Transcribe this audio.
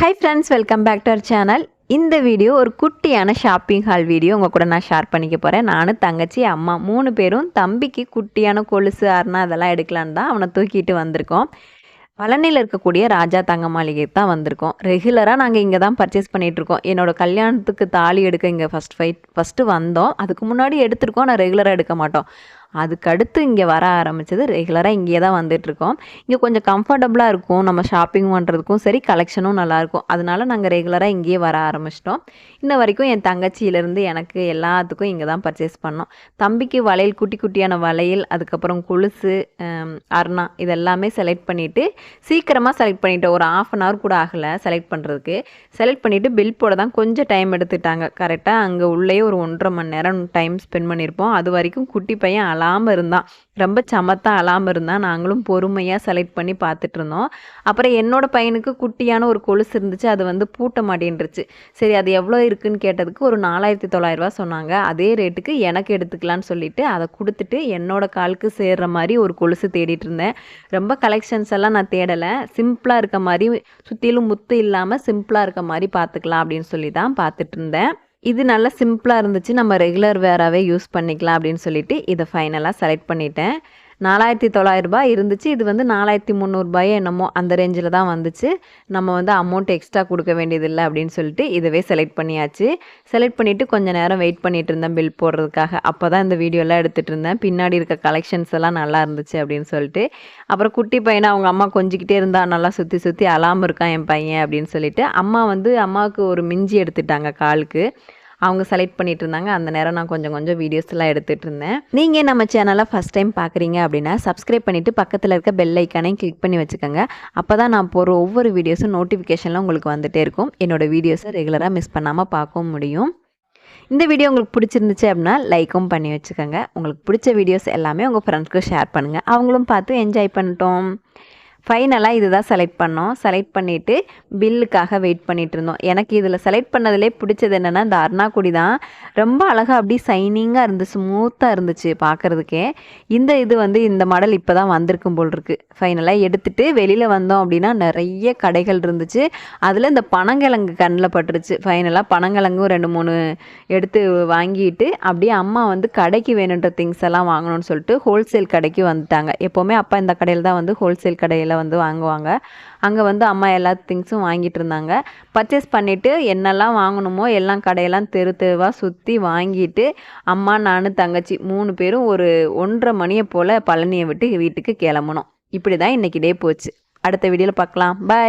Hi friends welcome back to our channel இந்த video ஒரு குட்டியான ஷாப்பிங் ஹால் வீடியோ உங்கள் கூட நான் ஷேர் பண்ணிக்க போகிறேன் நானும் தங்கச்சி அம்மா மூணு பேரும் தம்பிக்கு குட்டியான கொலுசு அரணா அதெல்லாம் எடுக்கலான்னு தான் அவனை தூக்கிட்டு வந்திருக்கோம். பழனியில் இருக்கக்கூடிய ராஜா தங்க மாளிகைக்கு தான் வந்திருக்கோம். ரெகுலராக நாங்கள் இங்கே தான் பர்ச்சேஸ் பண்ணிகிட்ருக்கோம் என்னோட கல்யாணத்துக்கு தாலி எடுக்க இங்கே ஃபஸ்ட் ஃபைட் ஃபஸ்ட்டு வந்தோம். அதுக்கு முன்னாடி எடுத்திருக்கோம். நான் ரெகுலராக எடுக்க மாட்டோம். அதுக்கடுத்து இங்கே வர ஆரம்பித்தது ரெகுலராக இங்கே தான் வந்துட்டுருக்கோம். இங்கே கொஞ்சம் கம்ஃபர்டபுளாக இருக்கும். நம்ம ஷாப்பிங் பண்ணுறதுக்கும் சரி கலெக்ஷனும் நல்லாயிருக்கும் அதனால நாங்கள் ரெகுலராக இங்கேயே வர ஆரம்பிச்சிட்டோம். இன்ன வரைக்கும் என் தங்கச்சியிலேருந்து எனக்கு எல்லாத்துக்கும் இங்கே தான் பர்ச்சேஸ் பண்ணோம். தம்பிக்கு வளையல் குட்டி குட்டியான வளையல் அதுக்கப்புறம் கொலுசு அர்ணா இதெல்லாமே செலக்ட் பண்ணிவிட்டு சீக்கிரமாக செலக்ட் பண்ணிவிட்டோம் ஒரு ஆஃப் அன் ஹவர் கூட ஆகலை செலக்ட் பண்ணுறதுக்கு செலக்ட் பண்ணிவிட்டு பில் போட தான் கொஞ்சம் டைம் எடுத்துட்டாங்க. கரெக்டாக அங்கே உள்ளே ஒரு ஒன்றரை மணி நேரம் டைம் ஸ்பெண்ட் பண்ணியிருப்போம் அது வரைக்கும் குட்டி பையன் அழாமல் இருந்தான். ரொம்ப சமத்தா அழாமல் இருந்தான். நாங்களும் பொறுமையாக செலக்ட் பண்ணி பார்த்துட்டு இருந்தோம். அப்புறம் என்னோட பையனுக்கு குட்டியான ஒரு கொலுசு இருந்துச்சு. அது வந்து பூட்ட மாட்டேன்ருச்சு. சரி அது எவ்வளோ இருக்குன்னு கேட்டதுக்கு ஒரு நாலாயிரத்தி தொள்ளாயிரரூவா சொன்னாங்க. அதே ரேட்டுக்கு எனக்கு எடுத்துக்கலான்னு சொல்லிட்டு அதை கொடுத்துட்டு என்னோட காலுக்கு சேர்ற மாதிரி ஒரு கொலுசு தேடிட்டு இருந்தேன். ரொம்ப கலெக்ஷன்ஸ் எல்லாம் நான் தேடலை. சிம்பிளாக இருக்க மாதிரி சுற்றிலும் முத்து இல்லாமல் சிம்பிளாக இருக்க மாதிரி பார்த்துக்கலாம் அப்படின்னு சொல்லி தான் பார்த்துட்டு இருந்தேன். இது நல்லா சிம்பிளாக இருந்துச்சு. நம்ம ரெகுலர் வேறாகவே யூஸ் பண்ணிக்கலாம் அப்படின்னு சொல்லிட்டு இதை ஃபைனலாக செலக்ட் பண்ணிட்டேன். நாலாயிரத்தி தொள்ளாயிரரூபா இருந்துச்சு. இது வந்து நாலாயிரத்தி முந்நூறுபாயோ என்னமோ அந்த ரேஞ்சில் தான் வந்துச்சு. நம்ம வந்து அமௌண்ட் எக்ஸ்ட்ரா கொடுக்க வேண்டியதில்லை அப்படின்னு சொல்லிட்டு இதுவே செலக்ட் பண்ணியாச்சு. செலக்ட் பண்ணிவிட்டு கொஞ்சம் நேரம் வெயிட் பண்ணிட்டு இருந்தேன் பில் போடுறதுக்காக. அப்போ தான் இந்த வீடியோலாம் எடுத்துகிட்டு இருந்தேன். பின்னாடி இருக்க கலெக்ஷன்ஸ் எல்லாம் நல்லா இருந்துச்சு அப்படின்னு சொல்லிட்டு. அப்புறம் குட்டி பையனை அவங்க அம்மா கொஞ்சிக்கிட்டே இருந்தா நல்லா சுற்றி சுற்றி அழாமல் இருக்கான் என் பையன் அப்படின்னு சொல்லிட்டு அம்மா வந்து அம்மாவுக்கு ஒரு மிஞ்சி எடுத்துட்டாங்க காலுக்கு. அவங்க செலக்ட் பண்ணிட்டு இருந்தாங்க அந்த நேரம் நான் கொஞ்சம் கொஞ்சம் வீடியோஸ்லாம் எடுத்துகிட்டு இருந்தேன் நீங்கள் நம்ம சேனலை ஃபஸ்ட் டைம் பார்க்குறீங்க அப்படின்னா சப்ஸ்கிரைப் பண்ணிவிட்டு பக்கத்தில் இருக்க பெல் ஐக்கானையும் கிளிக் பண்ணி வச்சுக்கோங்க. அப்போ தான் நான் போகிற ஒவ்வொரு வீடியோஸும் நோட்டிஃபிகேஷன்லாம் உங்களுக்கு வந்துகிட்டே இருக்கும். என்னோடய வீடியோஸை ரெகுலராக மிஸ் பண்ணாமல் பார்க்கவும் முடியும். இந்த வீடியோ உங்களுக்கு பிடிச்சிருந்துச்சு அப்படின்னா லைக்கும் பண்ணி வச்சுக்கோங்க. உங்களுக்கு பிடிச்ச வீடியோஸ் எல்லாமே உங்கள் ஃப்ரெண்ட்ஸ்க்கு ஷேர் பண்ணுங்கள் அவங்களும் பார்த்து என்ஜாய் பண்ணிட்டோம். ஃபைனலாக இதுதான் செலக்ட் பண்ணோம். செலக்ட் பண்ணிவிட்டு பில்லுக்காக வெயிட் பண்ணிகிட்டு இருந்தோம். எனக்கு இதில் செலக்ட் பண்ணதிலே பிடிச்சது என்னென்னா இந்த அர்ணாக்குடி தான். ரொம்ப அழகாக அப்படியே சைனிங்காக இருந்துச்சு ஸ்மூத்தாக இருந்துச்சு பார்க்குறதுக்கே. இந்த இது வந்து இந்த மாடல் இப்போ தான் வந்திருக்கும் போல் இருக்குது ஃபைனலாக எடுத்துகிட்டு வெளியில் வந்தோம் அப்படின்னா நிறைய கடைகள் இருந்துச்சு. அதில் இந்த பனங்கிழங்கு கண்ணில் பட்டுருச்சு. ஃபைனலாக பனங்கிழங்கும் ரெண்டு மூணு எடுத்து வாங்கிட்டு அப்படியே அம்மா வந்து கடைக்கு வேணுன்ற திங்ஸ் எல்லாம் வாங்கணும்னு சொல்லிட்டு ஹோல்சேல் கடைக்கு வந்துட்டாங்க. எப்போவுமே அப்பா இந்த கடையில் தான் வந்து ஹோல்சேல் கடையில் வந்து வாங்குவாங்க. அங்கே வந்து அம்மா எல்லா திங்ஸும் வாங்கிட்டு இருந்தாங்க. பர்ச்சேஸ் பண்ணிவிட்டு என்னெல்லாம் வாங்கணுமோ எல்லாம் கடையெல்லாம் தெரு தெருவாக சுற்றி வாங்கிட்டு அம்மா நான் தங்கச்சி மூணு பேரும் ஒரு ஒன்றரை மணியை போல் பழனியை விட்டு வீட்டுக்கு கிளம்பணும் இப்படி தான் இன்றைக்கி டே போச்சு. அடுத்த வீடியோவில் பார்க்கலாம் பாய்